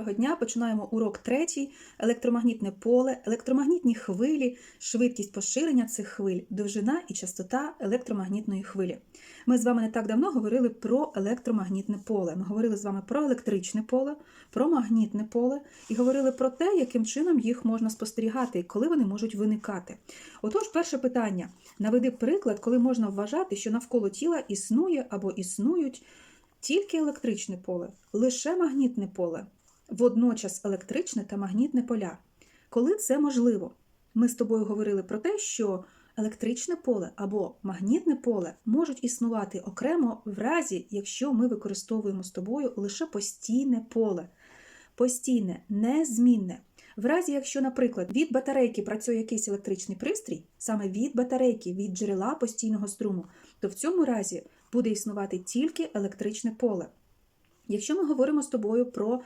Доброго дня, починаємо урок третій. Електромагнітне поле, електромагнітні хвилі, швидкість поширення цих хвиль, довжина і частота електромагнітної хвилі. Ми з вами не так давно говорили про електромагнітне поле. Ми говорили з вами про електричне поле, про магнітне поле і говорили про те, яким чином їх можна спостерігати і коли вони можуть виникати. Отож, перше питання: наведи приклад, коли можна вважати, що навколо тіла існує або існують. Тільки електричне поле, лише магнітне поле, водночас електричне та магнітне поля. Коли це можливо? Ми з тобою говорили про те, що електричне поле або магнітне поле можуть існувати окремо в разі, якщо ми використовуємо з тобою лише постійне поле. Постійне, незмінне. В разі, якщо, наприклад, від батарейки працює якийсь електричний пристрій, саме від батарейки, від джерела постійного струму, то в цьому разі буде існувати тільки електричне поле. Якщо ми говоримо з тобою про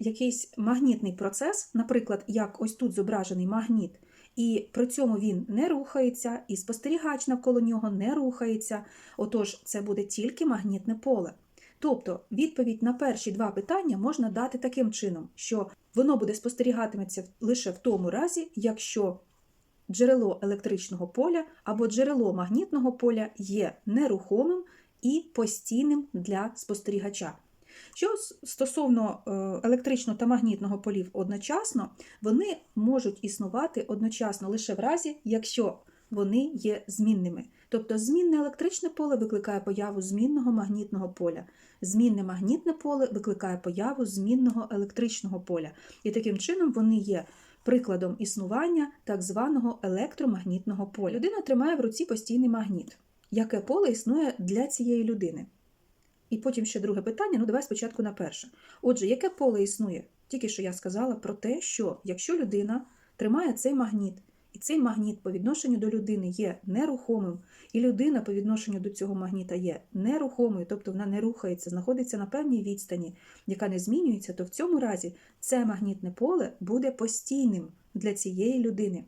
якийсь магнітний процес, наприклад, як ось тут зображений магніт, і при цьому він не рухається, і спостерігач навколо нього не рухається, отож, це буде тільки магнітне поле. Тобто відповідь на перші два питання можна дати таким чином, що воно буде спостерігатиметься лише в тому разі, якщо джерело електричного поля або джерело магнітного поля є нерухомим і постійним для спостерігача. Що стосовно електричного та магнітного полів одночасно, вони можуть існувати одночасно лише в разі, якщо вони є змінними. Тобто змінне електричне поле викликає появу змінного магнітного поля, змінне магнітне поле викликає появу змінного електричного поля. І таким чином вони є прикладом існування так званого електромагнітного поля. Людина тримає в руці постійний магніт. Яке поле існує для цієї людини? І потім ще друге питання. Ну, давай спочатку на перше. Отже, яке поле існує? Тільки що я сказала про те, що якщо людина тримає цей магніт, і цей магніт по відношенню до людини є нерухомим, і людина по відношенню до цього магніта є нерухомою, тобто вона не рухається, знаходиться на певній відстані, яка не змінюється, то в цьому разі це магнітне поле буде постійним для цієї людини.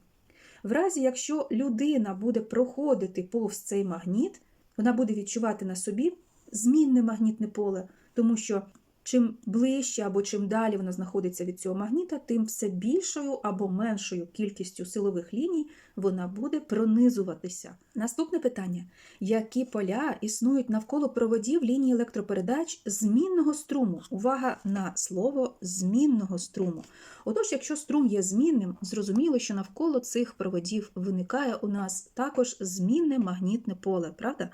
В разі, якщо людина буде проходити повз цей магніт, вона буде відчувати на собі змінне магнітне поле, тому що чим ближче або чим далі вона знаходиться від цього магніта, тим все більшою або меншою кількістю силових ліній вона буде пронизуватися. Наступне питання: які поля існують навколо проводів лінії електропередач змінного струму? Увага на слово змінного струму. Отож, якщо струм є змінним, зрозуміло, що навколо цих проводів виникає у нас також змінне магнітне поле, правда?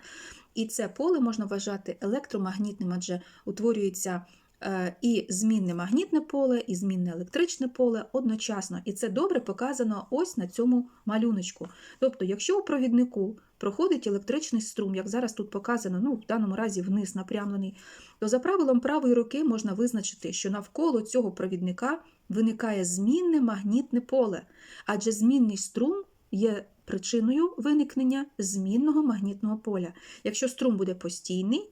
І це поле можна вважати електромагнітним, адже утворюється і змінне магнітне поле, і змінне електричне поле одночасно. І це добре показано ось на цьому малюночку. Тобто, якщо у провіднику проходить електричний струм, як зараз тут показано, ну в даному разі вниз напрямлений, то за правилом правої руки можна визначити, що навколо цього провідника виникає змінне магнітне поле, адже змінний струм є причиною виникнення змінного магнітного поля. Якщо струм буде постійний,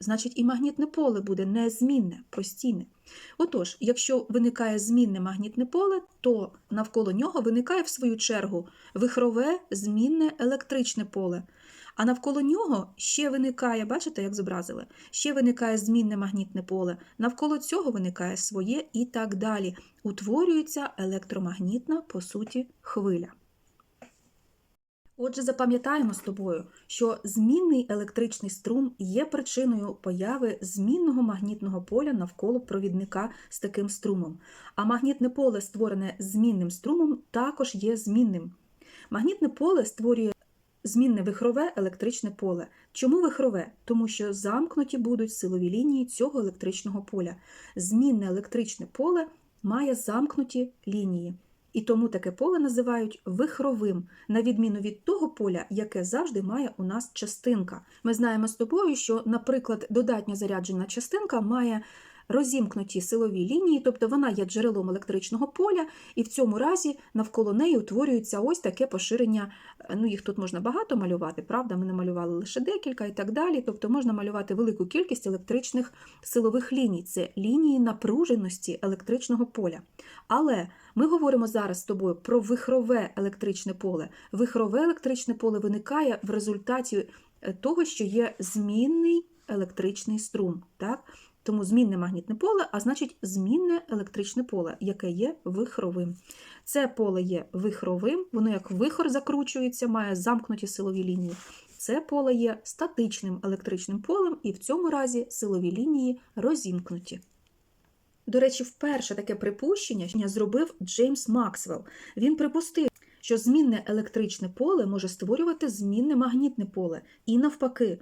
значить і магнітне поле буде незмінне, постійне. Отож, якщо виникає змінне магнітне поле, то навколо нього виникає, в свою чергу, вихрове змінне електричне поле. А навколо нього ще виникає, бачите, як зобразили, ще виникає змінне магнітне поле, навколо цього виникає своє і так далі. Утворюється електромагнітна, по суті, хвиля. Отже, запам'ятаємо з тобою, що змінний електричний струм є причиною появи змінного магнітного поля навколо провідника з таким струмом. А магнітне поле, створене змінним струмом, також є змінним. Магнітне поле створює змінне вихрове електричне поле. Чому вихрове? Тому що замкнуті будуть силові лінії цього електричного поля. Змінне електричне поле має замкнуті лінії. І тому таке поле називають вихровим, на відміну від того поля, яке завжди має у нас частинка. Ми знаємо з тобою, що, наприклад, додатньо заряджена частинка має розімкнуті силові лінії, тобто вона є джерелом електричного поля, і в цьому разі навколо неї утворюється ось таке поширення. Ну, їх тут можна багато малювати, правда, ми намалювали лише декілька і так далі. Тобто можна малювати велику кількість електричних силових ліній. Це лінії напруженості електричного поля. Але ми говоримо зараз з тобою про вихрове електричне поле. Вихрове електричне поле виникає в результаті того, що є змінний електричний струм. Так? Тому змінне магнітне поле, а значить змінне електричне поле, яке є вихровим. Це поле є вихровим, воно як вихор закручується, має замкнуті силові лінії. Це поле є статичним електричним полем, і в цьому разі силові лінії розімкнуті. До речі, вперше таке припущення зробив Джеймс Максвелл. Він припустив, що змінне електричне поле може створювати змінне магнітне поле і навпаки.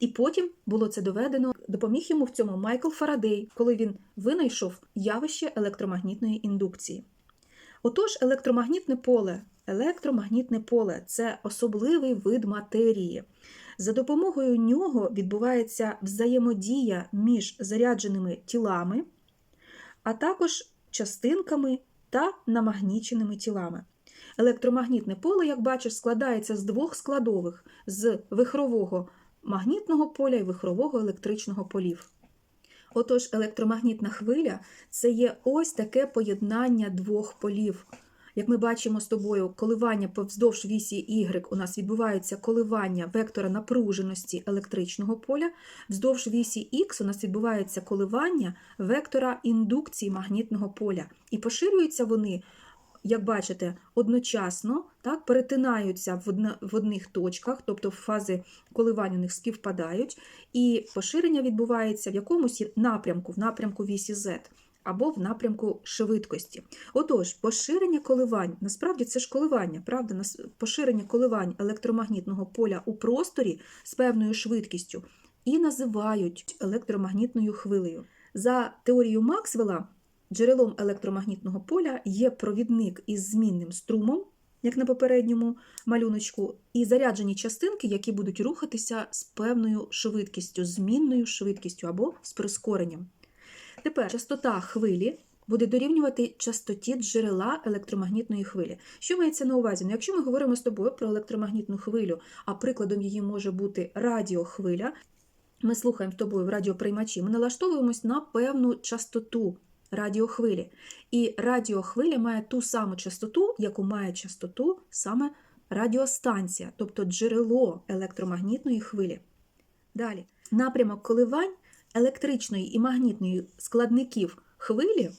І потім було це доведено, допоміг йому в цьому Майкл Фарадей, коли він винайшов явище електромагнітної індукції. Отож, електромагнітне поле. Електромагнітне поле це особливий вид матерії. За допомогою нього відбувається взаємодія між зарядженими тілами, а також частинками та намагніченими тілами. Електромагнітне поле, як бачиш, складається з двох складових: з вихрового магнітного поля і вихрового електричного полів. Отож, електромагнітна хвиля це є ось таке поєднання двох полів. Як ми бачимо з тобою, коливання вздовж вісі Y у нас відбувається коливання вектора напруженості електричного поля, вздовж вісі X у нас відбувається коливання вектора індукції магнітного поля. І поширюються вони, як бачите, одночасно так, перетинаються в, одна, в одних точках, тобто фази коливань у них співпадають, і поширення відбувається в якомусь напрямку, в напрямку вісі Z або в напрямку швидкості. Отож, поширення коливань, насправді це ж коливання, правда? Поширення коливань електромагнітного поля у просторі з певною швидкістю і називають електромагнітною хвилею. За теорією Максвелла, джерелом електромагнітного поля є провідник із змінним струмом, як на попередньому малюночку, і заряджені частинки, які будуть рухатися з певною швидкістю, змінною швидкістю або з прискоренням. Тепер частота хвилі буде дорівнювати частоті джерела електромагнітної хвилі. Що мається на увазі? Ну, Якщо ми говоримо з тобою про електромагнітну хвилю, а прикладом її може бути радіохвиля, ми слухаємо з тобою в радіоприймачі, ми налаштовуємось на певну частоту радіохвилі. І радіохвиля має ту саму частоту, яку має частоту саме радіостанція, тобто джерело електромагнітної хвилі. Далі, напрямок коливань електричної і магнітної складників хвилі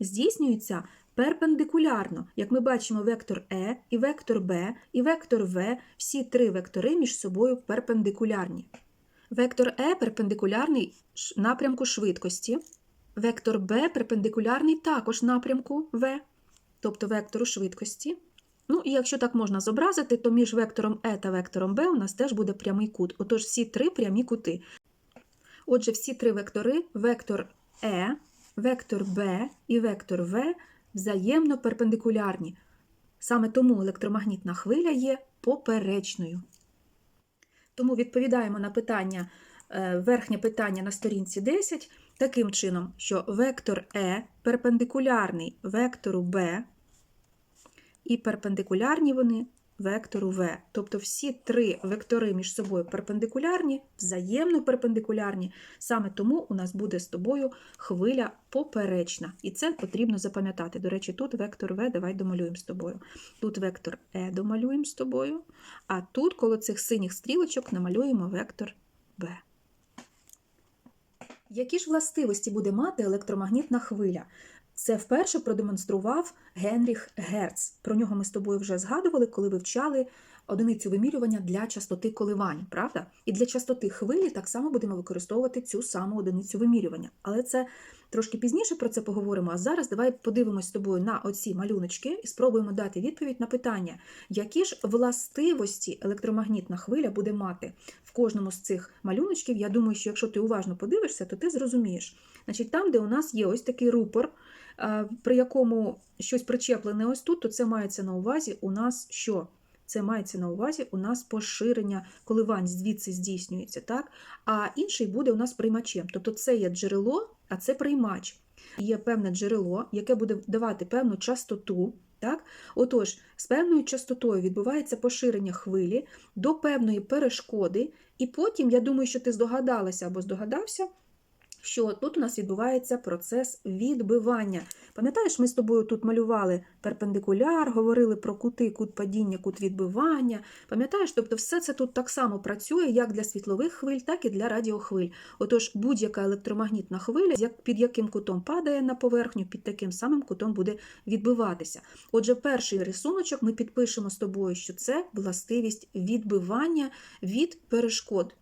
здійснюється перпендикулярно, як ми бачимо, вектор Е, і вектор Б, і вектор В, всі три вектори між собою перпендикулярні. Вектор Е перпендикулярний напрямку швидкості, вектор Б перпендикулярний також напрямку В, тобто вектору швидкості. Ну, і якщо так можна зобразити, то між вектором Е та вектором Б у нас теж буде прямий кут. Отож, всі три прямі кути. Отже, всі три вектори вектор Е, вектор Б і вектор В взаємно перпендикулярні. Саме тому електромагнітна хвиля є поперечною. Тому відповідаємо на питання, верхнє питання на сторінці 10 таким чином, що вектор Е перпендикулярний вектору Б, і перпендикулярні вони вектору В. Тобто всі три вектори між собою перпендикулярні, взаємно перпендикулярні. Саме тому у нас буде з тобою хвиля поперечна. І це потрібно запам'ятати. До речі, тут вектор В, давай домалюємо з тобою. Тут вектор Е домалюємо з тобою, а тут, коло цих синіх стрілочок, намалюємо вектор Б. Які ж властивості буде мати електромагнітна хвиля? Це вперше продемонстрував Генріх Герц. Про нього ми з тобою вже згадували, коли вивчали одиницю вимірювання для частоти коливань, правда? І для частоти хвилі так само будемо використовувати цю саму одиницю вимірювання. Але це трошки пізніше про це поговоримо. А зараз давай подивимось з тобою на оці малюночки і спробуємо дати відповідь на питання, які ж властивості електромагнітна хвиля буде мати в кожному з цих малюночків. Я думаю, що якщо ти уважно подивишся, то ти зрозумієш. Значить, там, де у нас є ось такий рупор при якому щось причеплене ось тут, то це мається на увазі у нас що? Це мається на увазі у нас поширення коливань звідси здійснюється, так? А інший буде у нас приймачем. Тобто це є джерело, а це приймач. Є певне джерело, яке буде давати певну частоту. Так? Отож, з певною частотою відбувається поширення хвилі до певної перешкоди, і потім, я думаю, що ти здогадалася або здогадався, що тут у нас відбувається процес відбивання. Пам'ятаєш, ми з тобою тут малювали перпендикуляр, говорили про кути, кут падіння, кут відбивання. Пам'ятаєш, тобто все це тут так само працює як для світлових хвиль, так і для радіохвиль. Отож, будь-яка електромагнітна хвиля, під яким кутом падає на поверхню, під таким самим кутом буде відбиватися. Отже, перший рисуночок ми підпишемо з тобою, що це властивість відбивання від перешкод.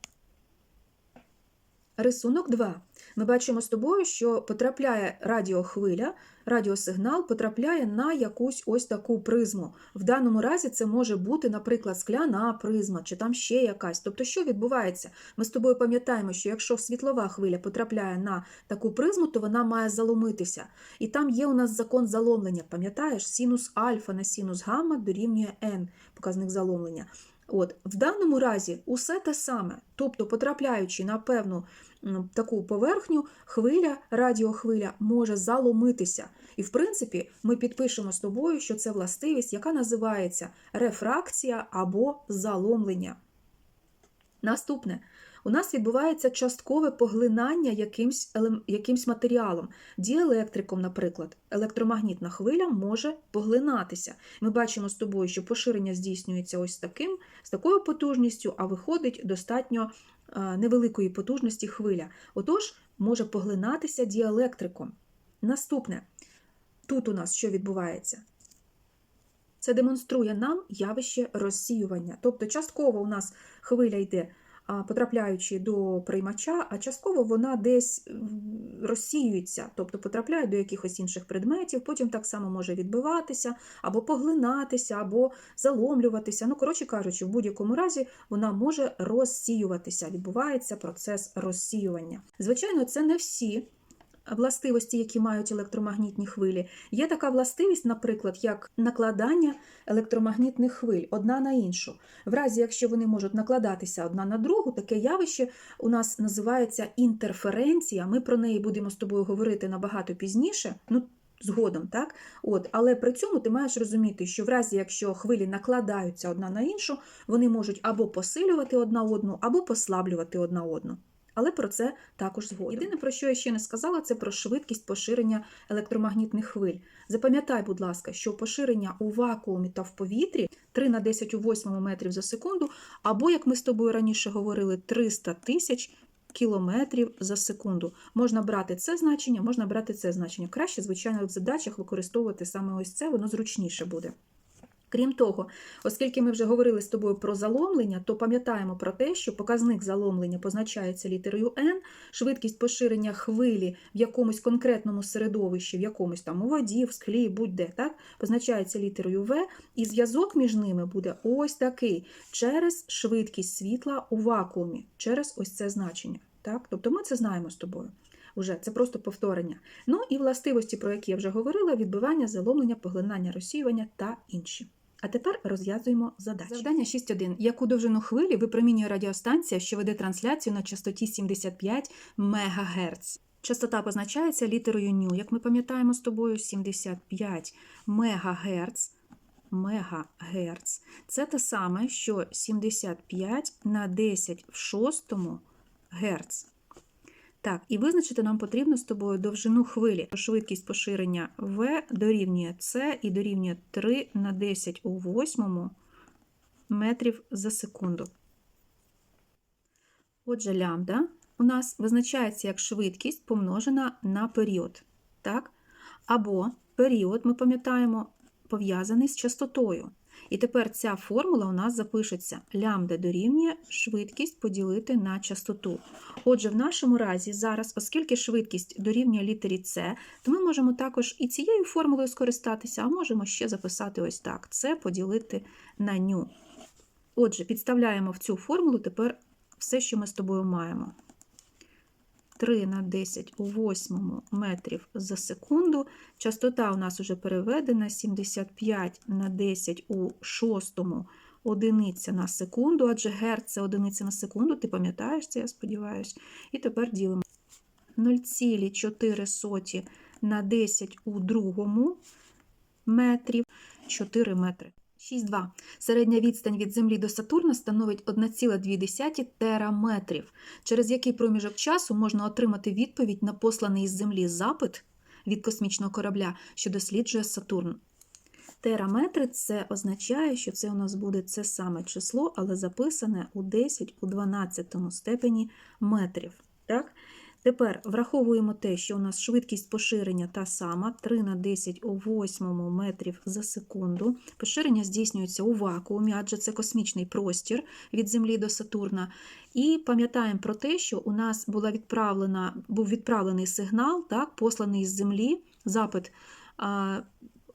Рисунок 2. Ми бачимо з тобою, що потрапляє радіохвиля, радіосигнал потрапляє на якусь ось таку призму. В даному разі це може бути, наприклад, скляна призма чи там ще якась. Тобто, що відбувається? Ми з тобою пам'ятаємо, що якщо світлова хвиля потрапляє на таку призму, то вона має заломитися. І там є у нас закон заломлення. Пам'ятаєш, синус альфа на синус гамма дорівнює n, показник заломлення. От, в даному разі усе те саме, тобто, потрапляючи на певну таку поверхню, хвиля, радіохвиля може заломитися. І, в принципі, ми підпишемо з тобою, що це властивість, яка називається рефракція або заломлення. Наступне. У нас відбувається часткове поглинання якимсь, якимсь матеріалом. Діелектриком, наприклад, електромагнітна хвиля може поглинатися. Ми бачимо з тобою, що поширення здійснюється ось таким, з такою потужністю, а виходить достатньо невеликої потужності хвиля. Отож, може поглинатися діелектриком. Наступне. Тут у нас що відбувається? Це демонструє нам явище розсіювання. Тобто, частково у нас хвиля йде, потрапляючи до приймача, а частково вона десь розсіюється, тобто потрапляє до якихось інших предметів, потім так само може відбиватися, або поглинатися, або заломлюватися. Ну, коротше кажучи, в будь-якому разі вона може розсіюватися. Відбувається процес розсіювання. Звичайно, це не всі властивості, які мають електромагнітні хвилі. Є така властивість, наприклад, як накладання електромагнітних хвиль одна на іншу. В разі, якщо вони можуть накладатися одна на другу, таке явище у нас називається інтерференція. Ми про неї будемо з тобою говорити набагато пізніше. Ну, Згодом, так? От, але при цьому ти маєш розуміти, що в разі, якщо хвилі накладаються одна на іншу, вони можуть або посилювати одна одну, або послаблювати одна одну. Але про це також згодом. Єдине, про що я ще не сказала, це про швидкість поширення електромагнітних хвиль. Запам'ятай, будь ласка, що поширення у вакуумі та в повітрі 3 на 10 у 8 метрів за секунду, або, як ми з тобою раніше говорили, 300 тисяч кілометрів за секунду. Можна брати це значення, можна брати це значення. Краще, звичайно, в задачах використовувати саме ось це, воно зручніше буде. Крім того, оскільки ми вже говорили з тобою про заломлення, то пам'ятаємо про те, що показник заломлення позначається літерою n, швидкість поширення хвилі в якомусь конкретному середовищі, в якомусь там у воді, в склі, будь-де, так, позначається літерою v, і зв'язок між ними буде ось такий через швидкість світла у вакуумі, через ось це значення. Так? Тобто ми це знаємо з тобою. Уже це просто повторення. Ну і властивості, про які я вже говорила: відбивання, заломлення, поглинання, розсіювання та інші. А тепер розв'язуємо задачі. Завдання 6.1. Яку довжину хвилі випромінює радіостанція, що веде трансляцію на частоті 75 МГц? Частота позначається літерою ню, як ми пам'ятаємо з тобою, 75 МГц. Це те саме, що 75 на 10 в шостому герц. Так, і визначити нам потрібно з тобою довжину хвилі. Швидкість поширення V дорівнює C і дорівнює 3 на 10 у 8 метрів за секунду. Отже, лямбда у нас визначається як швидкість помножена на період. Так? Або період, ми пам'ятаємо, пов'язаний з частотою. І тепер ця формула у нас запишеться лямбда дорівнює швидкість поділити на частоту. Отже, в нашому разі зараз, оскільки швидкість дорівнює літері С, то ми можемо також і цією формулою скористатися, а можемо ще записати ось так: С поділити на ню. Отже, підставляємо в цю формулу тепер все, що ми з тобою маємо. 3 на 10 у 8 метрів за секунду. Частота у нас вже переведена 75 на 10 у 6 одиниця на секунду, адже герц це одиниця на секунду, ти пам'ятаєш це, я сподіваюся. І тепер ділимо 0,4 на 10 у другому метрів 4 метри. 6,2. Середня відстань від Землі до Сатурна становить 1,2 тераметрів. Через який проміжок часу можна отримати відповідь на посланий із Землі запит від космічного корабля, що досліджує Сатурн. Тераметри це означає, що це у нас буде це саме число, але записане у 10 у 12 степені метрів. Так? Тепер враховуємо те, що у нас швидкість поширення та сама 3 на 10 у 8 метрів за секунду. Поширення здійснюється у вакуумі, адже це космічний простір від Землі до Сатурна. І пам'ятаємо про те, що у нас була відправлена, був відправлений сигнал, так, посланий з Землі, запит.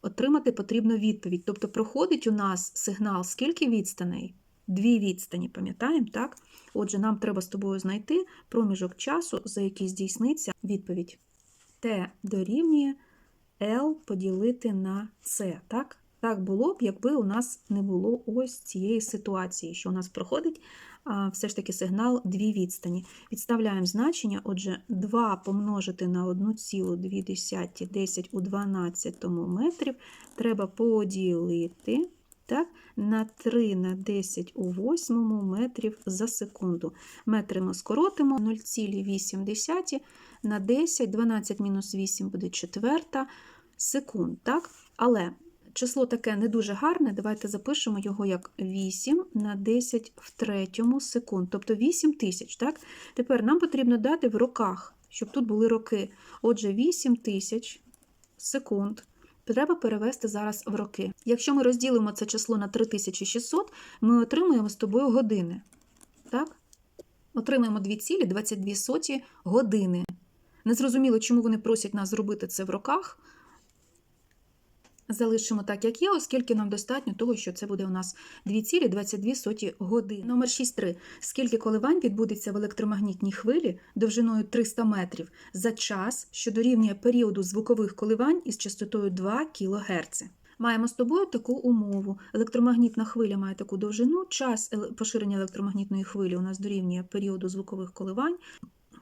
Отримати потрібно відповідь. Тобто проходить у нас сигнал, скільки відстаней? Дві відстані, пам'ятаємо, так? Отже, нам треба з тобою знайти проміжок часу, за який здійсниться відповідь. Т дорівнює L поділити на С. Так? Так було б, якби у нас не було ось цієї ситуації, що у нас проходить а, все ж таки сигнал дві відстані. Підставляємо значення, отже, 2 помножити на 1,2 10 у 12 метрів треба поділити так, на 3 на 10 у 8 метрів за секунду. Метри ми скоротимо 0,8 на 10, 12 мінус 8 буде четверта секунд. Так? Але число таке не дуже гарне, давайте запишемо його як 8 на 10 в третьому секунд, тобто 8 тисяч. Так? Тепер нам потрібно дати в роках, щоб тут були роки. Отже, 8 тисяч секунд треба перевести зараз в роки. Якщо ми розділимо це число на 3600, ми отримуємо з тобою години. Так? Отримаємо 2,22 години. Незрозуміло, чому вони просять нас зробити це в роках. Залишимо так, як є, оскільки нам достатньо того, що це буде у нас 2,22 години. Номер 6.3. Скільки коливань відбудеться в електромагнітній хвилі довжиною 300 метрів за час, що дорівнює періоду звукових коливань із частотою 2 кГц. Маємо з тобою таку умову. Електромагнітна хвиля має таку довжину, час поширення електромагнітної хвилі у нас дорівнює періоду звукових коливань,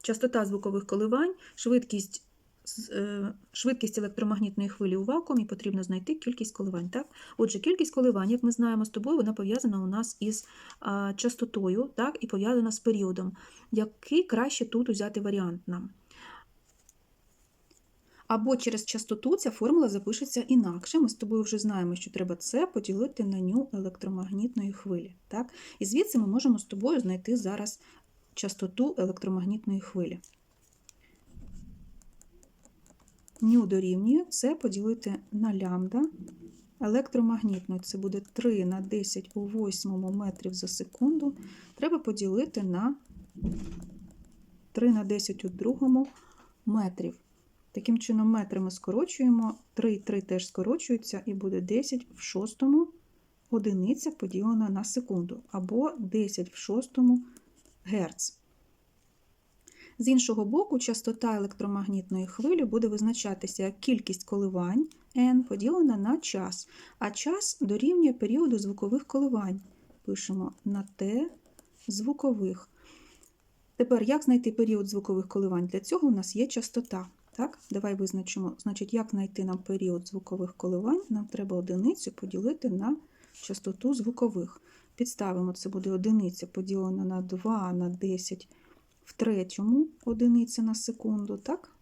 частота звукових коливань, швидкість швидкість електромагнітної хвилі у вакуумі потрібно знайти кількість коливань. Так? Отже, кількість коливань, як ми знаємо з тобою, вона пов'язана у нас із частотою так? і пов'язана з періодом. Який краще тут взяти варіант нам? Або через частоту ця формула запишеться інакше. Ми з тобою вже знаємо, що треба це поділити на ню електромагнітної хвилі. Так? І звідси ми можемо з тобою знайти зараз частоту електромагнітної хвилі. Ню дорівнює це поділити на лямбда електромагнітної. Це буде 3 на 10 у 8 метрів за секунду. Треба поділити на 3 на 10 у 2 метрів. Таким чином, метри ми скорочуємо, 3 3 теж скорочуються, і буде 10 в 6 одиниця поділена на секунду, або 10 в 6 Гц. З іншого боку, частота електромагнітної хвилі буде визначатися як кількість коливань n поділена на час, а час дорівнює періоду звукових коливань. Пишемо на t звукових. Тепер, як знайти період звукових коливань? Для цього у нас є частота. Так? Давай визначимо, значить, як знайти нам період звукових коливань, нам треба одиницю поділити на частоту звукових. Підставимо, це буде одиниця поділена на 2 на 10 в третьому одиниця на секунду, так?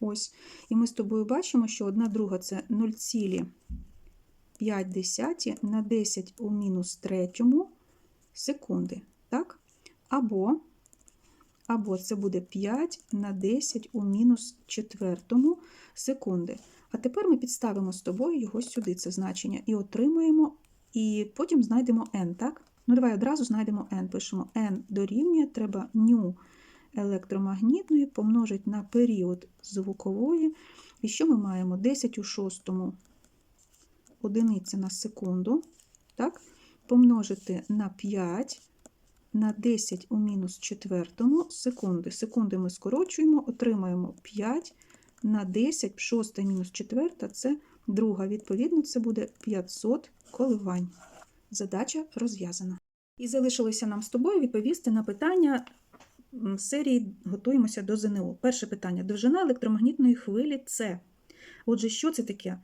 Ось. І ми з тобою бачимо, що одна друга це 0,5 на 10 у мінус третьому секунди. так? Або або це буде 5 на 10 у мінус четвертому секунди. А тепер ми підставимо з тобою його сюди, це значення, і отримуємо, і потім знайдемо n, так? Ну, давай одразу знайдемо n. Пишемо n дорівнює, треба ню електромагнітної помножити на період звукової. І що ми маємо? 10 у шостому одиниця на секунду. так? Помножити на 5 на 10 у мінус четвертому секунди. Секунди ми скорочуємо, отримаємо 5 на 10, 6 мінус 4 це друга. Відповідно, це буде 500 коливань. Задача розв'язана. І залишилося нам з тобою відповісти на питання серії Готуємося до ЗНО. Перше питання: довжина електромагнітної хвилі С. Отже, що це таке?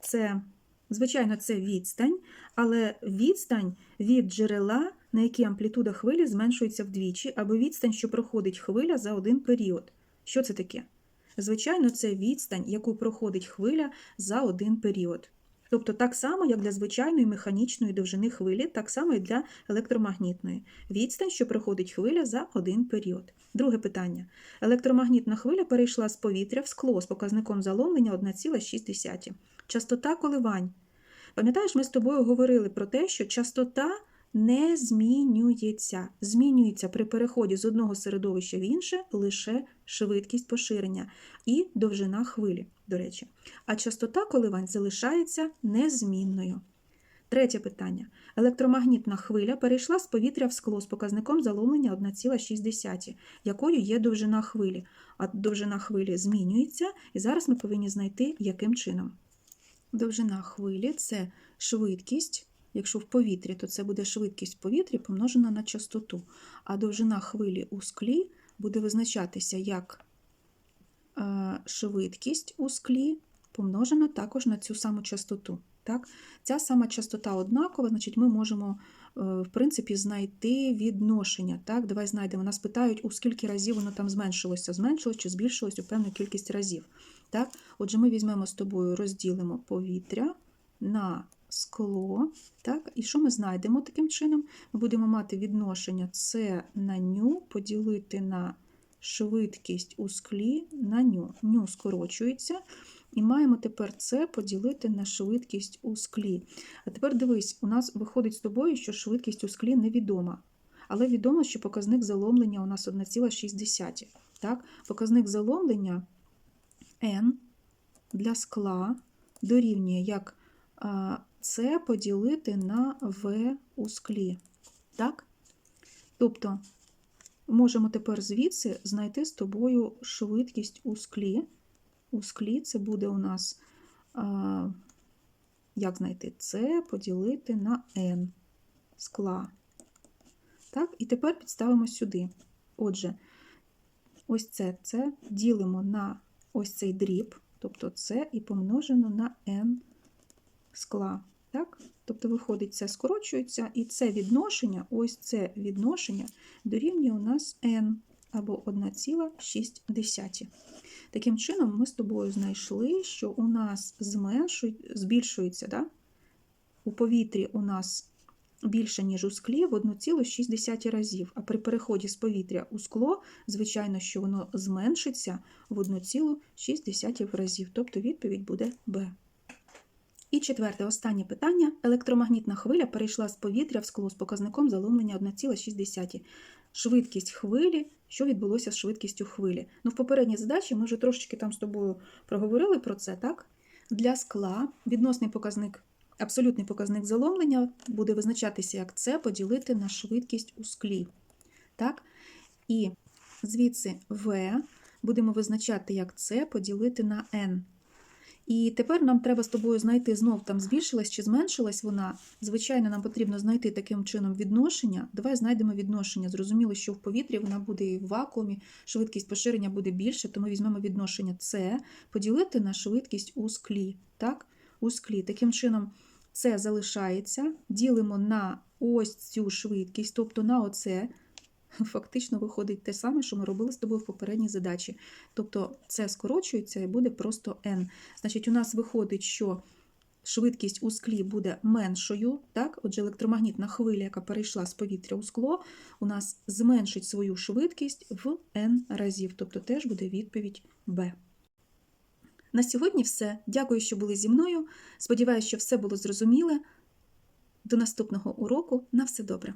Це, звичайно, це відстань, але відстань від джерела, на якій амплітуда хвилі зменшується вдвічі, або відстань, що проходить хвиля за один період. Що це таке? Звичайно, це відстань, яку проходить хвиля за один період. Тобто так само, як для звичайної механічної довжини хвилі, так само і для електромагнітної. Відстань, що проходить хвиля за один період. Друге питання. Електромагнітна хвиля перейшла з повітря в скло з показником заломлення 1,6. Частота коливань. Пам'ятаєш, ми з тобою говорили про те, що частота не змінюється. Змінюється при переході з одного середовища в інше лише швидкість поширення і довжина хвилі, до речі. А частота коливань залишається незмінною. Третє питання. Електромагнітна хвиля перейшла з повітря в скло з показником заломлення 1,6, якою є довжина хвилі. А довжина хвилі змінюється, і зараз ми повинні знайти, яким чином. Довжина хвилі це швидкість. Якщо в повітрі, то це буде швидкість в повітрі помножена на частоту. А довжина хвилі у склі буде визначатися як е, швидкість у склі помножена також на цю саму частоту. Так? Ця сама частота однакова, значить ми можемо е, в принципі, знайти відношення. Так? Давай знайдемо. Нас питають, у скільки разів воно там зменшилося, зменшилось чи збільшилось у певну кількість разів. Так? Отже, ми візьмемо з тобою, розділимо повітря на скло. Так? І що ми знайдемо таким чином? Ми будемо мати відношення С на ню поділити на швидкість у склі на ню. Ню скорочується. І маємо тепер це поділити на швидкість у склі. А тепер дивись, у нас виходить з тобою, що швидкість у склі невідома. Але відомо, що показник заломлення у нас 1,6. Так? Показник заломлення n для скла дорівнює як це поділити на В у склі. Так? Тобто можемо тепер звідси знайти з тобою швидкість у склі. У склі це буде у нас, а, як знайти це поділити на n скла. Так, І тепер підставимо сюди. Отже, ось це це ділимо на ось цей дріб, тобто це і помножено на n скла. Так? Тобто, виходить, це скорочується, і це відношення, ось це відношення дорівнює у нас n або 1,6. Таким чином, ми з тобою знайшли, що у нас збільшується. Да? У повітрі у нас більше, ніж у склі, в 1,6 разів. А при переході з повітря у скло, звичайно, що воно зменшиться в 1,6 разів. Тобто відповідь буде Б. І четверте, останнє питання. Електромагнітна хвиля перейшла з повітря в скло з показником заломлення 1,6. Швидкість хвилі, що відбулося з швидкістю хвилі. Ну, В попередній задачі ми вже трошечки там з тобою проговорили про це, так? Для скла відносний показник, абсолютний показник заломлення буде визначатися як це поділити на швидкість у склі. Так? І звідси В будемо визначати як це поділити на n. І тепер нам треба з тобою знайти знов там збільшилась чи зменшилась вона. Звичайно, нам потрібно знайти таким чином відношення. Давай знайдемо відношення. Зрозуміло, що в повітрі вона буде і в вакуумі, швидкість поширення буде більше, тому візьмемо відношення С, поділити на швидкість у склі. Так? У склі. Таким чином, це залишається, ділимо на ось цю швидкість, тобто на оце фактично виходить те саме, що ми робили з тобою в попередній задачі. Тобто це скорочується і буде просто n. Значить, у нас виходить, що швидкість у склі буде меншою. так? Отже, електромагнітна хвиля, яка перейшла з повітря у скло, у нас зменшить свою швидкість в n разів. Тобто теж буде відповідь B. На сьогодні все. Дякую, що були зі мною. Сподіваюся, що все було зрозуміле. До наступного уроку. На все добре!